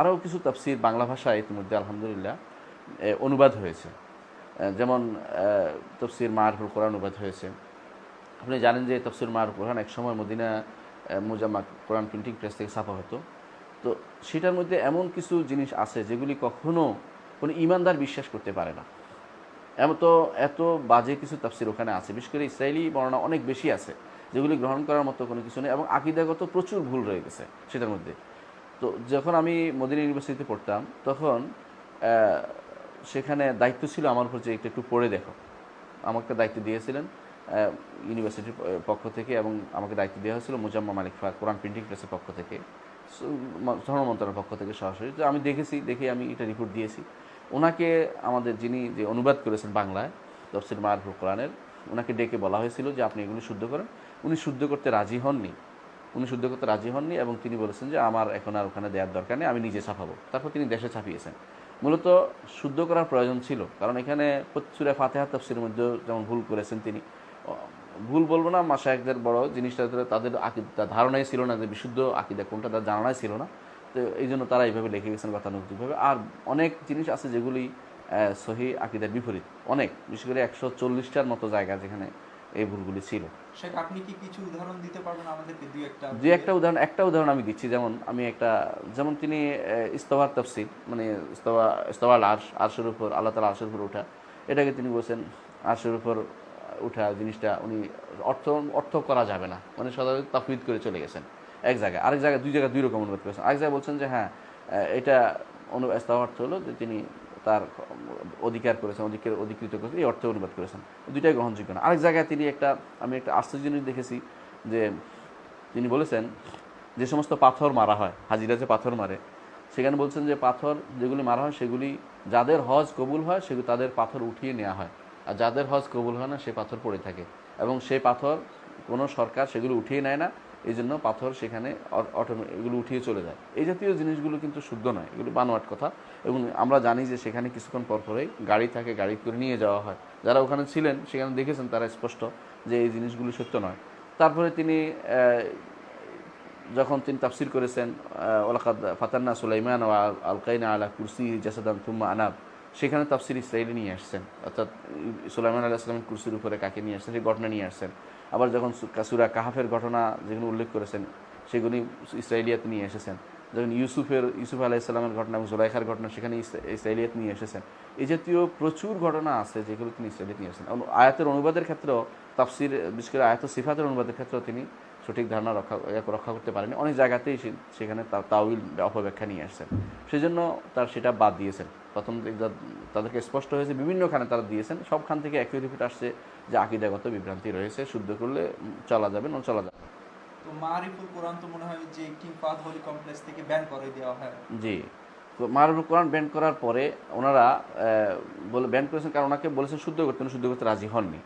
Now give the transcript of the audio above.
আরও কিছু তাফসির বাংলা ভাষায় ইতিমধ্যে, আলহামদুলিল্লাহ অনুবাদ হয়েছে। যেমন তফসির মারফুল কোরআন অনুবাদ হয়েছে। আপনি জানেন যে তফসির মার কোরআন এক সময় Medina Mujamma Quran printing press থেকে ছাপা হতো। তো সেটার মধ্যে এমন কিছু জিনিস আছে যেগুলি কখনো কোনো ইমানদার বিশ্বাস করতে পারে না। এমন তো এত বাজে কিছু তাফসির ওখানে আছে। বিশেষ করে ইসরায়েলি বর্ণনা অনেক বেশি আছে, যেগুলি গ্রহণ করার মতো কোনো কিছু নেই এবং আকিদাগত প্রচুর ভুল রয়ে গেছে সেটার মধ্যে। তো যখন আমি মদিনা ইউনিভার্সিটিতে পড়তাম, তখন সেখানে দায়িত্ব ছিল আমার উপর যে একটু একটু পড়ে দেখো। আমাকে দায়িত্ব দিয়েছিলেন ইউনিভার্সিটির পক্ষ থেকে এবং আমাকে দায়িত্ব দেওয়া হয়েছিল মুজাম্মা মালিক ফা কোরআন প্রিন্টিং প্রেসের পক্ষ থেকে ধর্ম মন্ত্রণালয়ের পক্ষ থেকে সরাসরি। তো আমি দেখেছি, দেখে আমি এটা রিপোর্ট দিয়েছি। ওনাকে আমাদের যিনি যে অনুবাদ করেছেন বাংলায়, তফসির মারফুল কোরআনের, ওনাকে ডেকে বলা হয়েছিল যে আপনি এগুলি শুদ্ধ করেন। উনি শুদ্ধ করতে রাজি হননি। উনি শুদ্ধ করতে রাজি হননি এবং তিনি বলেছেন যে আমার এখন আর ওখানে দেওয়ার দরকার নেই, আমি নিজে ছাপাবো। তারপর তিনি দেশে ছাপিয়েছেন। মূলত শুদ্ধ করার প্রয়োজন ছিল, কারণ এখানে সুরে ফাতেহা তফসির মধ্যেও যেমন ভুল করেছেন তিনি। ভুল বলব না মাসা একদের বড় জিনিসটা তাদের- আকিদা ধারণাই ছিল না যে বিশুদ্ধ আকিদা কোনটা, তার জানাই ছিল না। তো এই জন্য তারা এইভাবে লিখে গেছেন গতানুগতিকভাবে। আর অনেক জিনিস আছে যেগুলি সহি আকিদার বিপরীত। অনেক, বিশেষ করে একশো চল্লিশটার মতো জায়গা যেখানে এই ভুলগুলি ছিল। আপনি কি কিছু উদাহরণ দিতে পারবেন আমাদেরকে? দুই একটা দুই একটা উদাহরণ একটা উদাহরণ আমি দিচ্ছি। যেমন আমি একটা যেমন তিনি ইস্তফার তফসিল মানে ইস্তফা ইস্তফাল আর্শ আর্শের উপর আল্লাহ তালা আর্শের উপর ওঠা এটাকে তিনি বলছেন আর্শের উপর ওঠা জিনিসটা উনি অর্থ অর্থ করা যাবে না। মানে সাধারণত তাফিদ করে চলে গেছেন। এক জায়গায় আরেক জায়গায় দুই জায়গায় দুই রকম অনুবাদ করেছেন আরেক জায়গায় বলছেন যে হ্যাঁ এটা অনু ইস্তফা অর্থ হলো যে তিনি তার অধিকার করেছেন, অধিকার অধিকৃত করেছেন, এই অর্থে অনুবাদ করেছেন। দুইটাই গ্রহণযোগ্য না। আরেক জায়গায় তিনি একটা, আমি একটা আশ্চর্য জিনিস দেখেছি যে তিনি বলেছেন যে সমস্ত পাথর মারা হয়, হাজিরা যে পাথর মারে, সেখানে বলছেন যে পাথর যেগুলি মারা হয় সেগুলি যাদের হজ কবুল হয় সেগুলি তাদের পাথর উঠিয়ে নেওয়া হয়। আর যাদের হজ কবুল হয় না সে পাথর পড়ে থাকে। এবং সেই পাথর কোনো সরকার সেগুলো উঠিয়ে নেয় না। এই জন্য পাথর সেখানে এগুলো উঠিয়ে চলে যায়। এই জাতীয় জিনিসগুলো কিন্তু শুদ্ধ নয়, এগুলো বানোয়াট কথা। এবং আমরা জানি যে সেখানে কিছুক্ষণ পর পরেই গাড়ি থাকে, গাড়ি করে নিয়ে যাওয়া হয়। যারা ওখানে ছিলেন, সেখানে দেখেছেন তারা স্পষ্ট যে এই জিনিসগুলো সত্য নয়। তারপরে তিনি যখন তিনি তাফসির করেছেন ওলাকাদ ফাতান্না সুলাইমান ও আল- আলকাইনা আলা কুরসি জাসাদান তুম্মা আনাব, সেখানে তাফসির ইসরায়েলি নিয়ে আসছেন। অর্থাৎ সুলাইমান আল্লাহ ইসলামের কুরসির উপরে কাকে নিয়ে আসছেন? সেই ঘটনা নিয়ে আসছেন। আবার যখন সুরা কাহাফের ঘটনা যেগুলো উল্লেখ করেছেন, সেগুলি ইসরায়েলিয়াত নিয়ে এসেছেন। যখন ইউসুফের, ইউসুফ আলাহ ইসলামের ঘটনা এবং জোলাইখার ঘটনা, সেখানে ইস- ইসরায়েলিয়াত নিয়ে এসেছেন। এই জাতীয় প্রচুর ঘটনা আছে যেগুলো তিনি ইসরায়েলিয়াত নিয়ে এসেছেন। এবং আয়াতের অনুবাদের ক্ষেত্রেও, তাফসির, বিশেষ করে আয়াত সিফাতের অনুবাদের ক্ষেত্রেও তিনি সঠিক ধারণা রক্ষা রক্ষা করতে পারেনি। অনেক জায়গাতেই সেখানে তার তাউইল অপব্যাখ্যা নিয়ে আসছেন। সেজন্য তার সেটা বাদ দিয়েছেন। প্রথম তাদেরকে স্পষ্ট হয়েছে বিভিন্নখানে তারা দিয়েছেন। সবখান থেকে একই রিপিট আসছে যে আকিদাগত বিভ্রান্তি রয়েছে। শুদ্ধ করলে চলা যাবে না চলা যাবে। তো মারিফুল কোরআন তো মনে হয় যে কিং হোলি কমপ্লেক্স থেকে ব্যান করে দেওয়া হয়। জি। মারুল কোরআন ব্যান করার পরে ওনারা বলে ব্যান করেছেন কারণ ওনাকে বলেছেন শুদ্ধ করতে। শুদ্ধ করতে রাজি হননি।